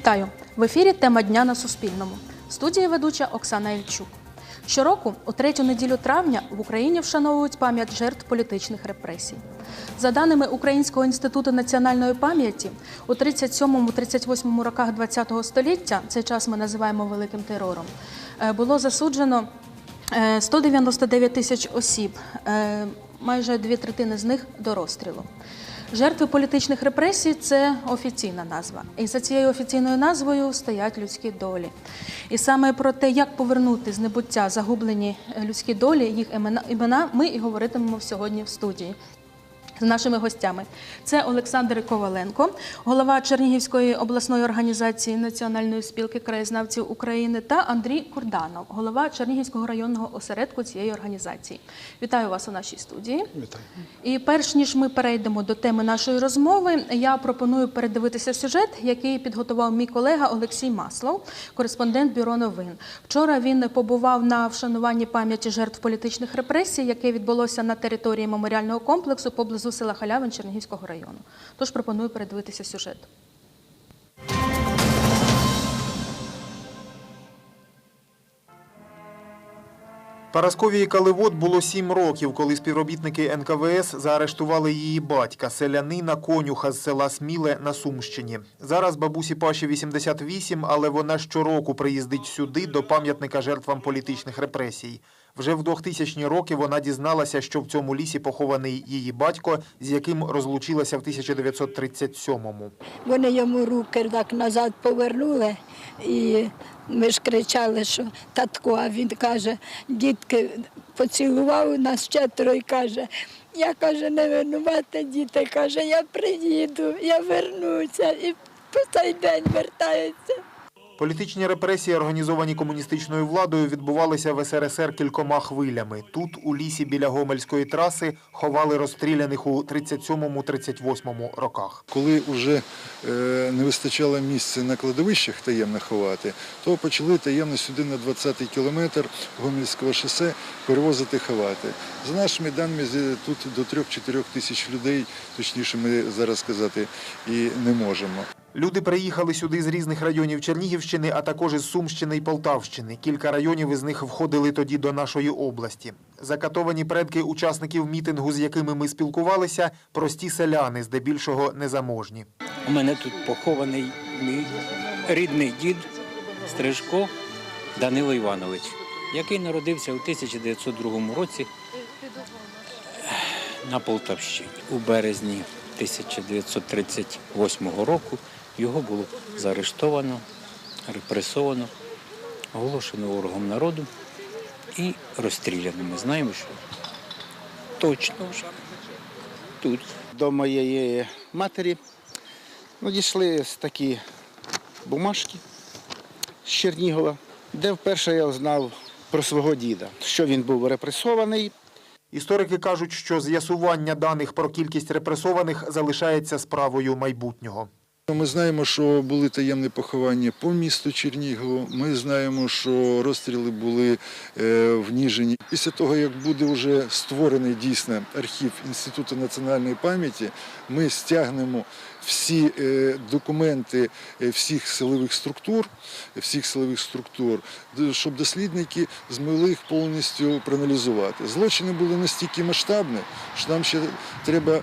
Вітаю! В ефірі тема дня на Суспільному. В студії ведуча Оксана Ільчук. Щороку, у третю неділю травня, в Україні вшановують пам'ять жертв політичних репресій. За даними Українського інституту національної пам'яті, у 37-38 роках ХХ століття, цей час ми називаємо великим терором, е, було засуджено е, 199 тисяч осіб, е, майже дві третини з них до розстрілу. Жертви політичних репресій це офіційна назва. І за цією офіційною назвою стоять людські долі. І саме про те, як повернути з небуття загублені людські долі, їх імена ми і говоритимемо сьогодні в студії. З нашими гостями це Олександр Коваленко, голова Чернігівської обласної організації Національної спілки краєзнавців України та Андрій Курданов, голова Чернігівського районного осередку цієї організації. Вітаю вас у нашій студії. Вітаю. І перш ніж ми перейдемо до теми нашої розмови, я пропоную передивитися сюжет, який підготував мій колега Олексій Маслов, кореспондент бюро новин. Вчора він побував на вшануванні пам'яті жертв політичних репресій, яке відбулося на території меморіального комплексу поблизу села Халявин Чернігівського району. Тож пропоную передивитися сюжет. Парасковії Каливод було сім років, коли співробітники НКВС заарештували її батька, селянина конюха з села Сміле на Сумщині. Зараз бабусі Паші 88, але вона щороку приїздить сюди до пам'ятника жертвам політичних репресій. Вже в 2000-ні роки вона дізналася, що в цьому лісі похований її батько, з яким розлучилася в 1937-му. Вони йому руки так назад повернули, і ми ж кричали, що татко, а він каже, дітки поцілував нас четверо і каже, я каже, не винувата, діти, каже, я приїду, я вернуся. І по цей день вертається. Політичні репресії, організовані комуністичною владою, відбувалися в СРСР кількома хвилями. Тут, у лісі біля Гомельської траси, ховали розстріляних у 37-38 роках. Коли вже е, не вистачало місця на кладовищах таємно ховати, то почали таємно сюди на 20-й кілометр Гомельського шосе перевозити ховати. За нашими даними, тут до 3-4 тисяч людей, точніше ми зараз сказати, і не можемо. Люди приїхали сюди з різних районів Чернігівщини, а також із Сумщини і Полтавщини. Кілька районів із них входили тоді до нашої області. Закатовані предки учасників мітингу, з якими ми спілкувалися, прості селяни, здебільшого незаможні. У мене тут похований мій рідний дід Стрижко Данило Іванович, який народився у 1902 році на Полтавщині. У березні 1938 року його було заарештовано, репресовано, оголошено ворогом народу і розстріляно. Ми знаємо, що точно вже тут. до моєї матері надійшли такі бумажки з Чернігова, де вперше я узнав про свого діда, що він був репресований. Історики кажуть, що з'ясування даних про кількість репресованих залишається справою майбутнього. Ми знаємо, що були таємні поховання по місту Чернігову. Ми знаємо, що розстріли були е, в Ніжині. Після того, як буде вже створений дійсно архів Інституту національної пам'яті, ми стягнемо всі е, документи е, всіх силових структур, всіх силових структур, щоб дослідники змогли їх повністю проаналізувати. Злочини були настільки масштабні, що нам ще треба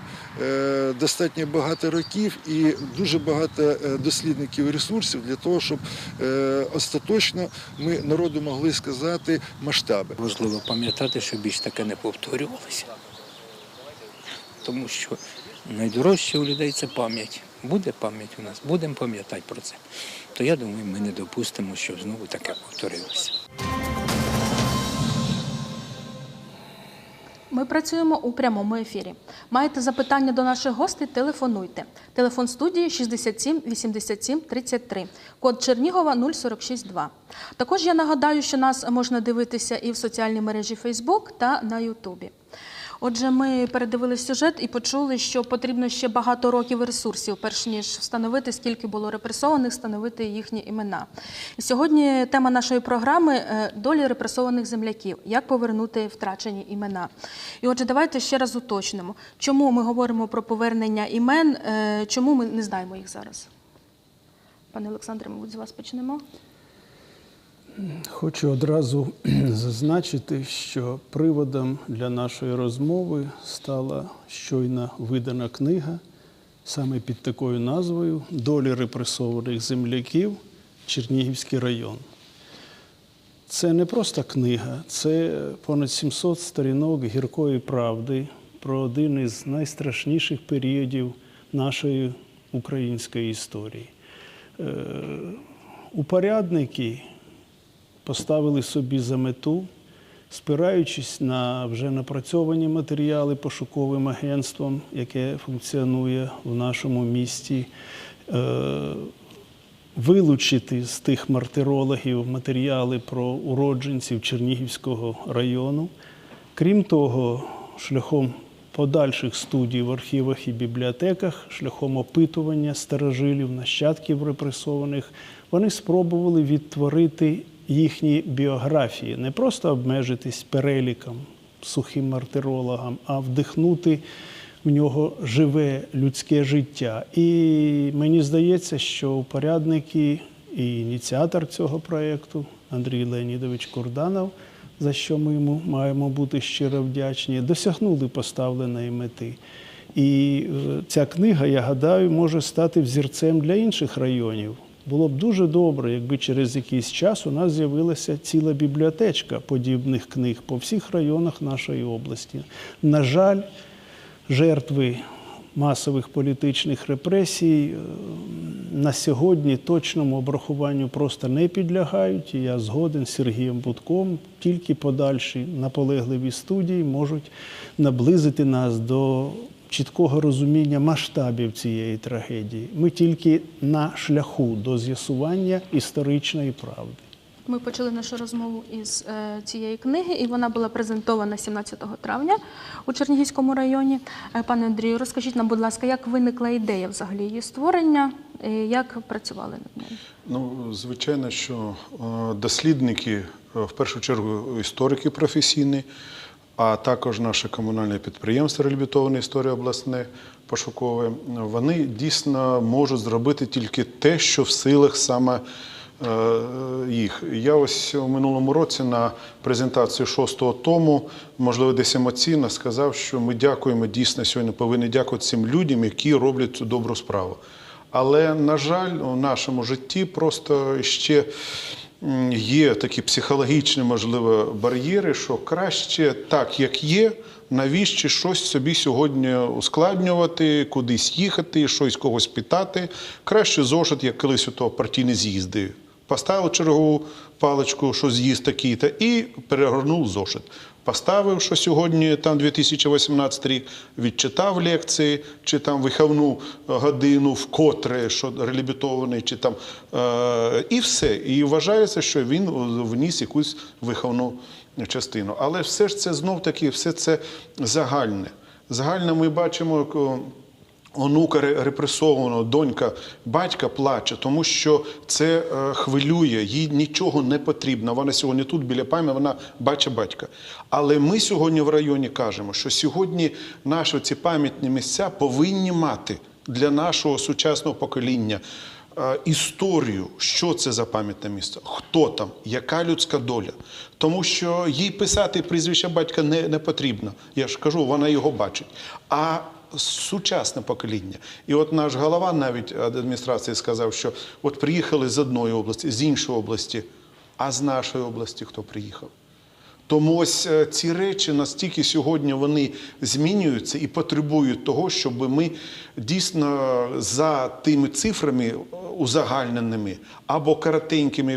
достатньо багато років і дуже багато е, дослідників і ресурсів для того, щоб е, остаточно ми народу могли сказати масштаби. Важливо пам'ятати, що більш таке не повторювалося. Тому що найдорожче у людей це пам'ять. Буде пам'ять у нас, будемо пам'ятати про це. То я думаю, ми не допустимо, щоб знову таке повторилося. Ми працюємо у прямому ефірі. Маєте запитання до наших гостей? Телефонуйте. Телефон студії 67 87 33. Код Чернігова 0462. Також я нагадаю, що нас можна дивитися і в соціальній мережі Facebook та на Ютубі. Отже, ми передивились сюжет і почули, що потрібно ще багато років ресурсів, перш ніж встановити, скільки було репресованих, встановити їхні імена. І сьогодні тема нашої програми е, долі репресованих земляків, як повернути втрачені імена. І отже, давайте ще раз уточнимо, чому ми говоримо про повернення імен, е, чому ми не знаємо їх зараз. Пане Олександре, мабуть, з вас почнемо. Хочу одразу зазначити, що приводом для нашої розмови стала щойно видана книга саме під такою назвою Долі репресованих земляків Чернігівський район. Це не просто книга, це понад 700 сторінок гіркої правди про один із найстрашніших періодів нашої української історії. Е, Упорядники поставили собі за мету, спираючись на вже напрацьовані матеріали пошуковим агентством, яке функціонує в нашому місті, е, вилучити з тих мартирологів матеріали про уродженців Чернігівського району. Крім того, шляхом подальших студій в архівах і бібліотеках, шляхом опитування старожилів, нащадків репресованих, вони спробували відтворити їхні біографії, не просто обмежитись переліком, сухим мартирологам, а вдихнути в нього живе людське життя. І мені здається, що упорядники і ініціатор цього проєкту Андрій Леонідович Курданов, за що ми йому маємо бути щиро вдячні, досягнули поставленої мети. І е, ця книга, я гадаю, може стати взірцем для інших районів. Було б дуже добре, якби через якийсь час у нас з'явилася ціла бібліотечка подібних книг по всіх районах нашої області. На жаль, жертви масових політичних репресій е, на сьогодні точному обрахуванню просто не підлягають. І я згоден з Сергієм Будком. Тільки подальші наполегливі студії можуть наблизити нас до чіткого розуміння масштабів цієї трагедії. Ми тільки на шляху до з'ясування історичної правди. Ми почали нашу розмову із е, цієї книги, і вона була презентована 17 травня у Чернігівському районі. Е, Пане Андрію, розкажіть нам, будь ласка, як виникла ідея взагалі її створення, і як працювали над нею? Ну, звичайно, що е, дослідники, е, в першу чергу історики професійні, а також наше комунальне підприємство реабілітована історія обласне пошукове, вони дійсно можуть зробити тільки те, що в силах саме е, їх. Я ось у минулому році на презентацію шостого тому, можливо, десь емоційно сказав, що ми дякуємо дійсно сьогодні, повинні дякувати цим людям, які роблять цю добру справу. Але, на жаль, у нашому житті просто ще є такі психологічні, можливо, бар'єри, що краще так, як є, навіщо щось собі сьогодні ускладнювати, кудись їхати, щось когось питати. Краще зошит, як колись у того партійні з'їзди. Поставив чергову паличку, що з'їзд такий-то, і перегорнув зошит. Поставив, що сьогодні там 2018 рік, відчитав лекції, чи там виховну годину вкотре, що реабілітований, чи там е, і все. І вважається, що він вніс якусь виховну частину. Але все ж це знов таки, все це загальне. Загальне ми бачимо. Онука ре- репресованого, донька, батька плаче, тому що це е, хвилює, їй нічого не потрібно. Вона сьогодні тут біля пам'яті, вона бачить батька. Але ми сьогодні в районі кажемо, що сьогодні наші ці пам'ятні місця повинні мати для нашого сучасного покоління. е, Історію, що це за пам'ятне місце, хто там, яка людська доля. Тому що їй писати прізвище батька не, не потрібно. Я ж кажу, вона його бачить. А сучасне покоління. І от наш голова навіть адміністрації сказав, що от приїхали з одної області, з іншої області, а з нашої області хто приїхав? Тому ось е, ці речі настільки сьогодні вони змінюються і потребують того, щоб ми дійсно за тими цифрами е, узагальненими або коротенькими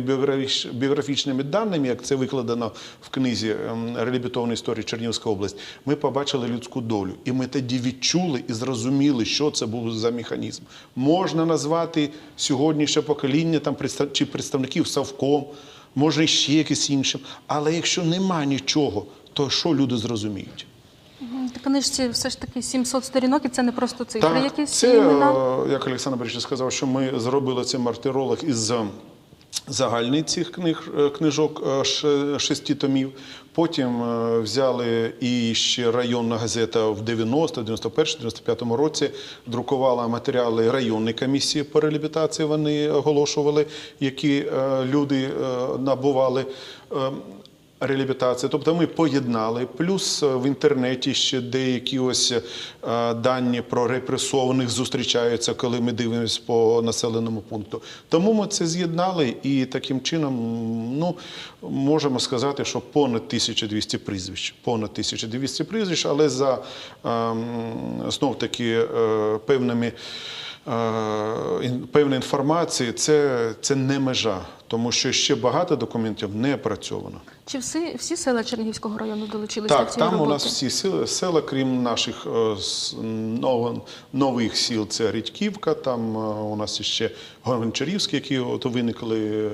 біографічними даними, як це викладено в книзі ем, реабілітованої історії Чернігівська область, ми побачили людську долю. І ми тоді відчули і зрозуміли, що це був за механізм. Можна назвати сьогоднішнє покоління там чи представників Савком, може ще якесь іншим. Але якщо нема нічого, то що люди зрозуміють? В книжці все ж таки 700 сторінок, і це не просто цифри, якісь це, імена. е, як Олександр Борисович сказав, що ми зробили цей мартиролог із е, загальний цих книг, е, книжок шести томів. Потім е, взяли і ще районна газета в 90, 91, 95 році друкувала матеріали районної комісії по реабілітації. Вони оголошували, які е, люди е, набували. Реабілітації. Тобто ми поєднали, плюс е, в інтернеті ще деякі ось е, дані про репресованих зустрічаються, коли ми дивимося по населеному пункту. Тому ми це з'єднали і таким чином ну, можемо сказати, що понад 1200 прізвищ. Понад 1200 прізвищ, але за ем, знов таки е, певними. Е, Певна інформації це, це не межа, тому що ще багато документів не опрацьовано. Чи всі, всі села Чернігівського району долучилися до Так, цієї там роботи? у нас всі села, села крім наших е, нових сіл, це Рідьківка, там е, у нас ще Гончарівські, які от виникли е,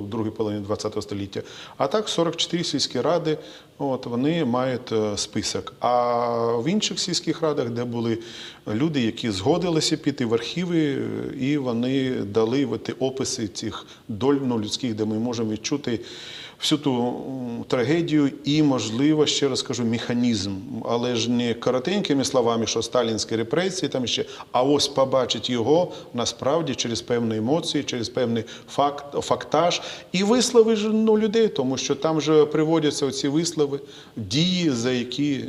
в другій половині ХХ століття. А так 44 сільські ради, от, вони мають е, список. А в інших сільських радах, де були люди, які згодилися піти в архіви, і вони дали ті описи цих доль людських, де ми можемо відчути всю ту трагедію і, можливо, ще раз кажу, механізм, але ж не коротенькими словами, що сталінські репресії там ще, а ось побачить його насправді через певні емоції, через певний факт, фактаж і вислови ж ну, людей, тому що там же приводяться оці вислови, дії, за які е,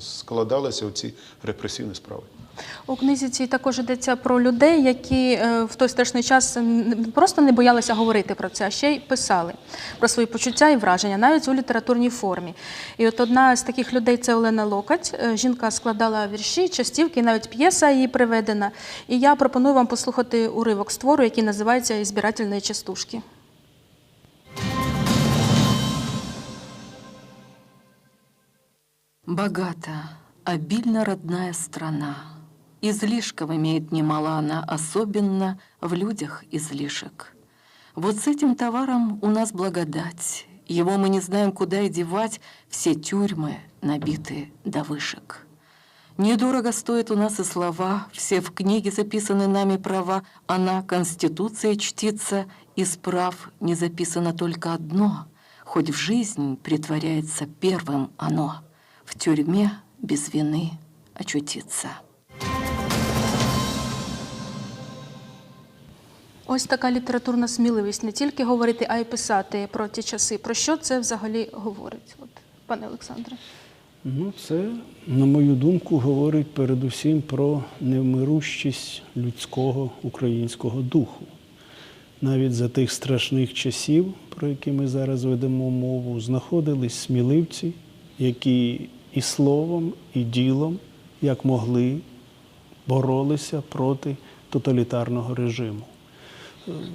складалися оці репресивні справи. У книзі цій також йдеться про людей, які е, в той страшний час просто не боялися говорити про це, а ще й писали про свої почуття і враження, навіть у літературній формі. І от одна з таких людей це Олена Локать. Е, Жінка складала вірші, частівки, навіть п'єса її приведена. І я пропоную вам послухати уривок з твору, який називається «Ізбирательні частушки. Богата, обильно родная страна. Излишков имеет немало она, особенно в людях излишек. Вот с этим товаром у нас благодать. Его мы не знаем, куда и девать, все тюрьмы набиты до вышек. Недорого стоят у нас и слова, все в книге записаны нами права, она, Конституция, чтится, из прав не записано только одно, хоть в жизнь притворяется первым оно, в тюрьме без вины очутиться. Ось така літературна сміливість не тільки говорити, а й писати про ті часи. Про що це взагалі говорить, от, пане Олександре? Ну, це, на мою думку, говорить передусім про невмирущість людського українського духу. Навіть за тих страшних часів, про які ми зараз ведемо мову, знаходились сміливці, які і словом, і ділом, як могли, боролися проти тоталітарного режиму.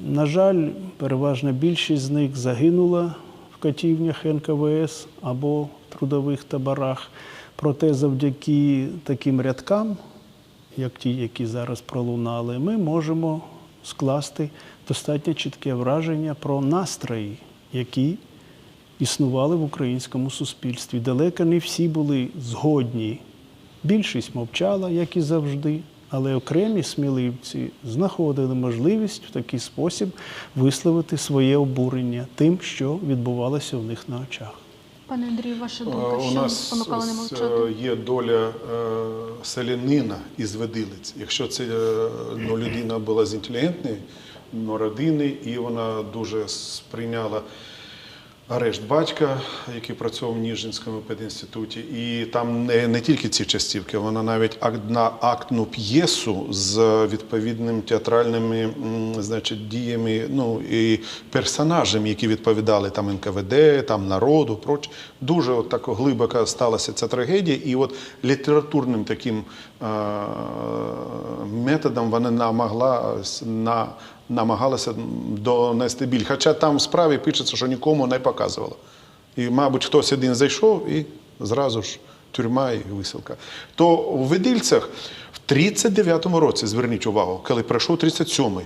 На жаль, переважна більшість з них загинула в катівнях НКВС або в трудових таборах. Проте завдяки таким рядкам, як ті, які зараз пролунали, ми можемо скласти достатньо чітке враження про настрої, які існували в українському суспільстві. Далеко не всі були згодні. Більшість мовчала, як і завжди, але окремі сміливці знаходили можливість в такий спосіб висловити своє обурення тим, що відбувалося в них на очах. Пане Андрію, ваша Е, думка, У що нас спонукало не мовчати? є доля е, селянина із Ведилиць. Якщо це е, ну, людина була з інтелігентної ну, родини, і вона дуже сприйняла арешт батька, який працював в Ніжинському педінституті. І там не, не тільки ці частівки, вона навіть на актну п'єсу з відповідними театральними значить, діями, ну і персонажами, які відповідали там НКВД, там народу, проч. Дуже от так глибоко сталася ця трагедія, і от літературним таким е- методом вона намогла на намагалася донести біль. Хоча там в справі пишеться, що нікому не показувала. І, мабуть, хтось один зайшов і зразу ж тюрма і висилка. То у Ведильцях в 39-му році, зверніть увагу, коли пройшов 37-й,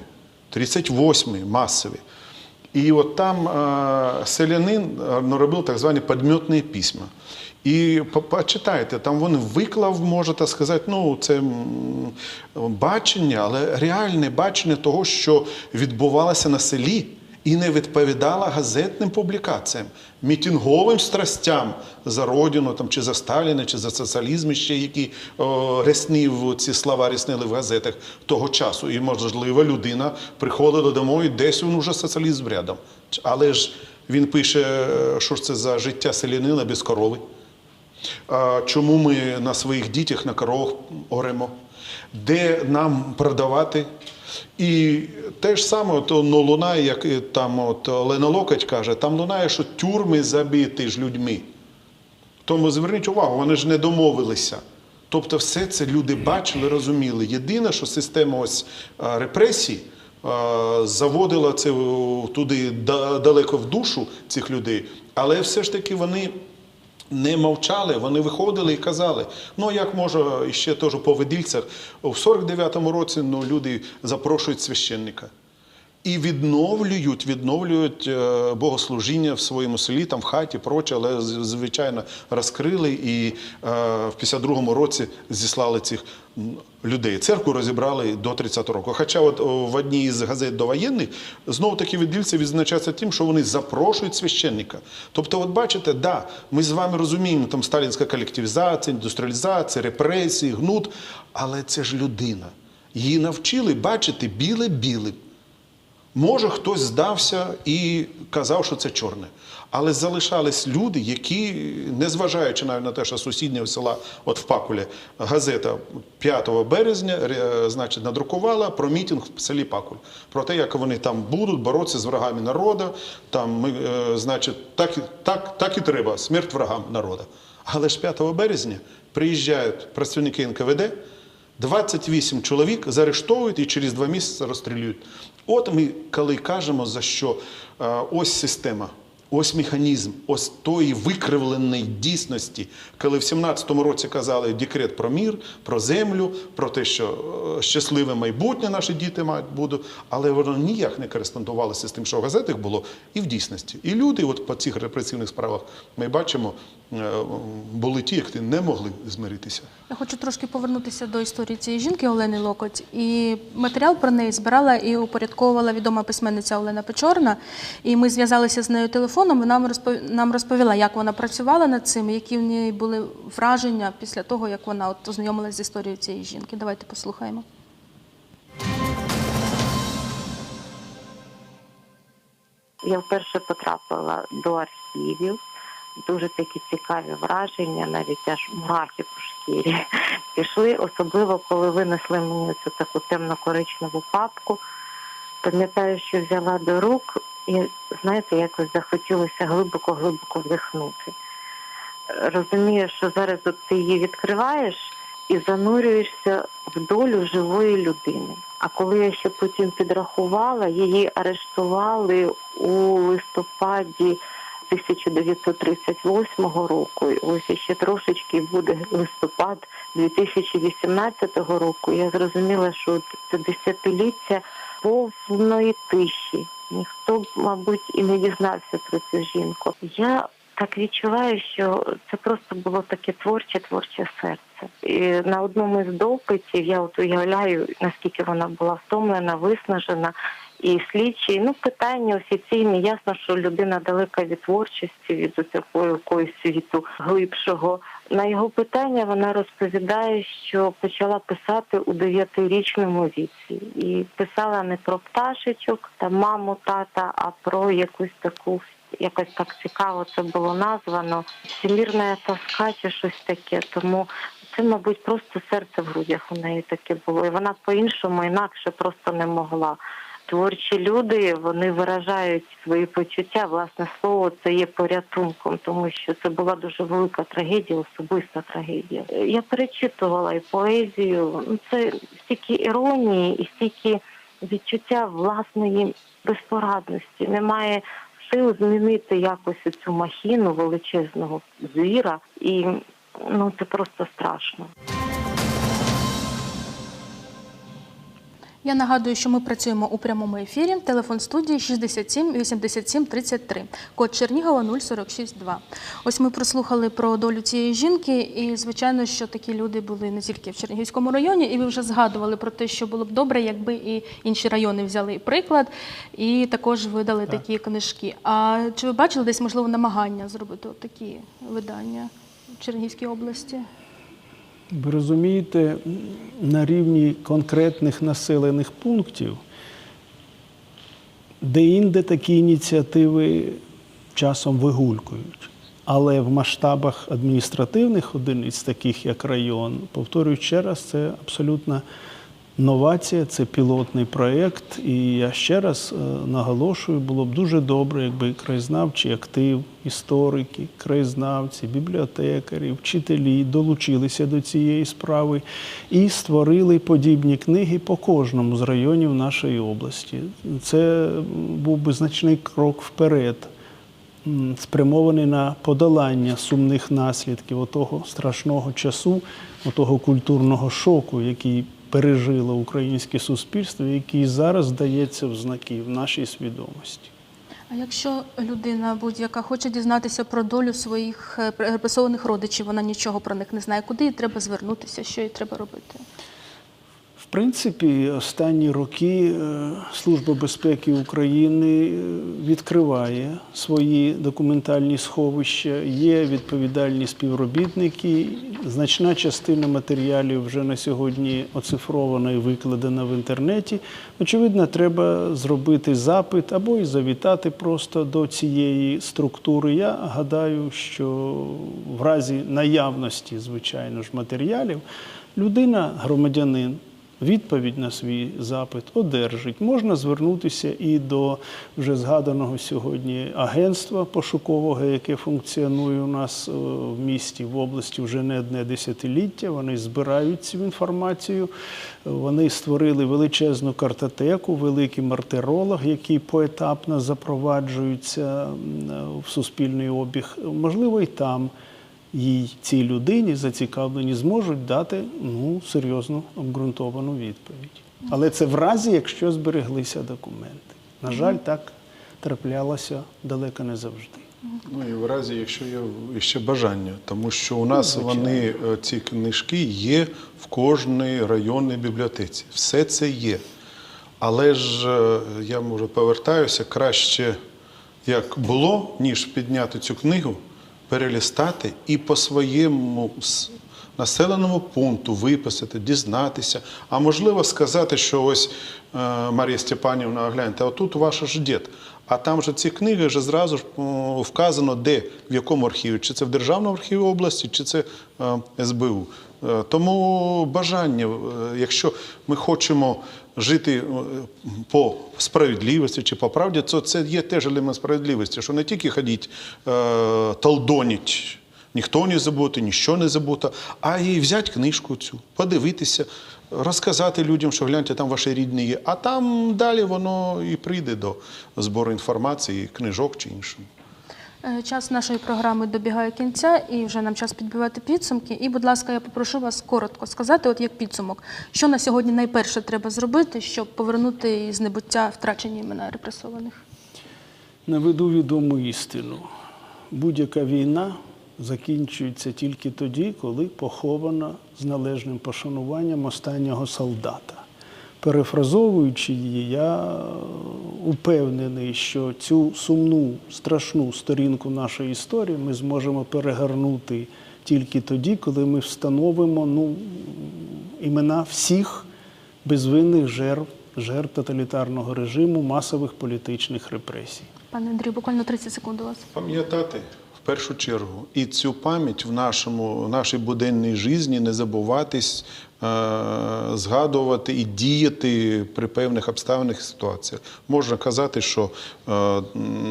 38-й масові. І от там е, селянин е, ну, робив так звані подметні письма. І почитайте, там він виклав, можете сказати, ну це бачення, але реальне бачення того, що відбувалося на селі, і не відповідала газетним публікаціям, мітинговим страстям за родину там, чи за Сталіна, чи за соціалізм, ще які о, ряснив ці слова ряснили в газетах того часу. І, можливо, людина приходила домой, і десь він уже соціалізм рядом. Але ж він пише, що ж це за життя селянина без корови. Чому ми на своїх дітях на коровах оремо? Де нам продавати? І те ж саме то, ну, лунає, як там от Олена Локоть каже, там лунає, що тюрми забиті ж людьми. Тому зверніть увагу, вони ж не домовилися. Тобто, все це люди бачили, розуміли. Єдине, що система ось репресій заводила це туди далеко в душу цих людей, але все ж таки вони не мовчали, вони виходили і казали. Ну як може ще теж по видільцях, у 49-му році ну, люди запрошують священника. І відновлюють, відновлюють е, богослужіння в своєму селі, там в хаті, проче, але звичайно розкрили і е, в 52-му році зіслали цих людей. Церкву розібрали до 30-го року. Хоча от в одній із газет довоєнних знову таки віддільці відзначаються тим, що вони запрошують священника. Тобто, от бачите, да, ми з вами розуміємо, там сталінська колективізація, індустріалізація, репресії, гнут, але це ж людина. Її навчили бачити біле-білим. Може, хтось здався і казав, що це чорне. Але залишались люди, які, незважаючи навіть на те, що сусіднього села, от в Пакулі, газета 5 березня, значить, надрукувала про мітинг в селі Пакуль. Про те, як вони там будуть боротися з врагами народу. Там, е, значить, так, так, так і треба, смерть врагам народу. Але ж 5 березня приїжджають працівники НКВД, 28 чоловік заарештовують і через два місяці розстрілюють. От ми, коли кажемо, за що е, ось система, ось механізм, ось тої викривленої дійсності, коли в 17-му році казали декрет про мір, про землю, про те, що е, щасливе майбутнє наші діти мають бути, але воно ніяк не кореспондувалося з тим, що в газетах було, і в дійсності. І люди, от по цих репресивних справах, ми бачимо, були ті, які не могли змиритися. Я хочу трошки повернутися до історії цієї жінки Олени Локоть. І матеріал про неї збирала і упорядковувала відома письменниця Олена Печорна. І ми зв'язалися з нею телефоном. Вона нам розповіла, як вона працювала над цим, які в неї були враження після того, як вона от ознайомилася з історією цієї жінки. Давайте послухаємо. Я вперше потрапила до архівів. Дуже такі цікаві враження, навіть аж мурахи по шкірі пішли, особливо коли винесли мені цю таку темно-коричневу папку. Пам'ятаю, що взяла до рук і, знаєте, якось захотілося глибоко-глибоко вдихнути. Розумієш, що зараз от ти її відкриваєш і занурюєшся в долю живої людини. А коли я ще потім підрахувала, її арештували у листопаді 1938 року. Ось ще трошечки буде листопад 2018 року. Я зрозуміла, що це десятиліття повної тиші. Ніхто, мабуть, і не дізнався про цю жінку. Я так відчуваю, що це просто було таке творче, творче серце. І на одному із допитів я от уявляю, наскільки вона була втомлена, виснажена. І слідчі, ну питання офіційні, ясно, що людина далека від творчості, від такої якоїсь світу глибшого. На його питання вона розповідає, що почала писати у дев'ятирічному віці, і писала не про пташечок та маму, тата, а про якусь таку якось так цікаво це було названо. Всемірна тоска чи щось таке. Тому це, мабуть, просто серце в грудях у неї таке було. І вона по-іншому інакше просто не могла. Творчі люди вони виражають свої почуття. Власне слово це є порятунком, тому що це була дуже велика трагедія, особиста трагедія. Я перечитувала і поезію. Ну це стільки іронії і стільки відчуття власної безпорадності. Немає сил змінити якось цю махіну величезного звіра, і ну це просто страшно. Я нагадую, що ми працюємо у прямому ефірі. Телефон студії 67 87 33, код Чернігова 0462. Ось ми прослухали про долю цієї жінки, і звичайно, що такі люди були не тільки в Чернігівському районі, і ви вже згадували про те, що було б добре, якби і інші райони взяли приклад і також видали такі книжки. А чи ви бачили десь можливо намагання зробити такі видання в Чернігівській області? Ви розумієте, на рівні конкретних населених пунктів, де-інде такі ініціативи часом вигулькують. Але в масштабах адміністративних одиниць, таких як район, повторюю ще раз, це абсолютна новація, це пілотний проєкт. І я ще раз е, наголошую, було б дуже добре, якби краєзнавчий актив, історики, краєзнавці, бібліотекарі, вчителі долучилися до цієї справи і створили подібні книги по кожному з районів нашої області. Це був би значний крок вперед спрямований на подолання сумних наслідків отого страшного часу, отого культурного шоку, який пережило українське суспільство, який зараз дається в знаки в нашій свідомості. А якщо людина будь-яка хоче дізнатися про долю своїх репресованих родичів, вона нічого про них не знає, куди їй треба звернутися, що їй треба робити? Принципі, останні роки е, Служба безпеки України е, відкриває свої документальні сховища, є відповідальні співробітники. Значна частина матеріалів вже на сьогодні оцифрована і викладена в інтернеті. Очевидно, треба зробити запит або і завітати просто до цієї структури. Я гадаю, що в разі наявності, звичайно ж, матеріалів людина, громадянин. Відповідь на свій запит одержить. Можна звернутися і до вже згаданого сьогодні агентства пошукового, яке функціонує у нас е, в місті, в області вже не одне десятиліття. Вони збирають цю інформацію. Вони створили величезну картотеку, великий мартиролог, який поетапно запроваджується в суспільний обіг. Можливо, і там їй цій людині зацікавлені зможуть дати ну, серйозну обґрунтовану відповідь. Але це в разі, якщо збереглися документи. На жаль, так траплялося далеко не завжди. Ну і в разі, якщо є ще бажання, тому що у нас вони, е, ці книжки, є в кожній районній бібліотеці. Все це є. Але ж е, я може повертаюся краще, як було, ніж підняти цю книгу, перелістати і по своєму населеному пункту виписати, дізнатися. А можливо сказати, що ось е, Марія Степанівна, гляньте, отут ваш ж дід. А там же ці книги вже зразу ж вказано, де, в якому архіві, чи це в Державному архіві області, чи це е, СБУ. Е, Тому бажання, якщо ми хочемо жити е, по справедливості чи по правді, то це є теж елемент справедливості, що не тільки ходіть е, толдоніть, ніхто не забути, ніщо не забуто, а і взяти книжку цю, подивитися, розказати людям, що гляньте, там ваші рідні є. А там далі воно і прийде до збору інформації, книжок чи іншого. Е, Час нашої програми добігає кінця, і вже нам час підбивати підсумки. І, будь ласка, я попрошу вас коротко сказати, от як підсумок, що на сьогодні найперше треба зробити, щоб повернути із небуття втрачені імена репресованих. Наведу відому істину. Будь-яка війна закінчується тільки тоді, коли похована з належним пошануванням останнього солдата. Перефразовуючи її, я упевнений, що цю сумну, страшну сторінку нашої історії ми зможемо перегорнути тільки тоді, коли ми встановимо ну, імена всіх безвинних жертв, жертв тоталітарного режиму, масових політичних репресій. Пане Андрію, буквально 30 секунд у вас. Пам'ятати в першу чергу і цю пам'ять в нашому в нашій буденній житті не забуватись, згадувати і діяти при певних обставинах і ситуаціях. Можна казати, що е,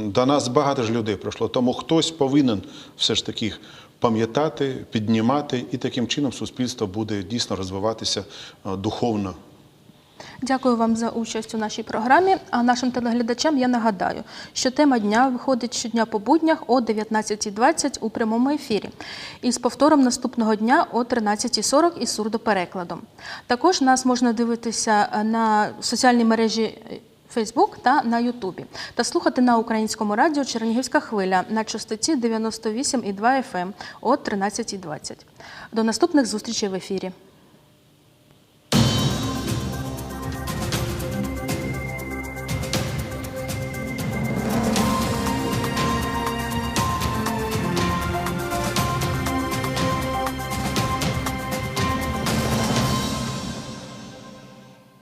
до нас багато ж людей пройшло, тому хтось повинен все ж таки пам'ятати, піднімати, і таким чином суспільство буде дійсно розвиватися е, духовно. Дякую вам за участь у нашій програмі. А нашим телеглядачам я нагадаю, що тема дня виходить щодня по буднях о 19.20 у прямому ефірі і з повтором наступного дня о 13.40 із сурдоперекладом. Також нас можна дивитися е, на соціальній мережі. Фейсбук та на Ютубі та слухати на українському радіо Чернігівська хвиля на частоті 98,2 FM о 13.20. До наступних зустрічей в ефірі.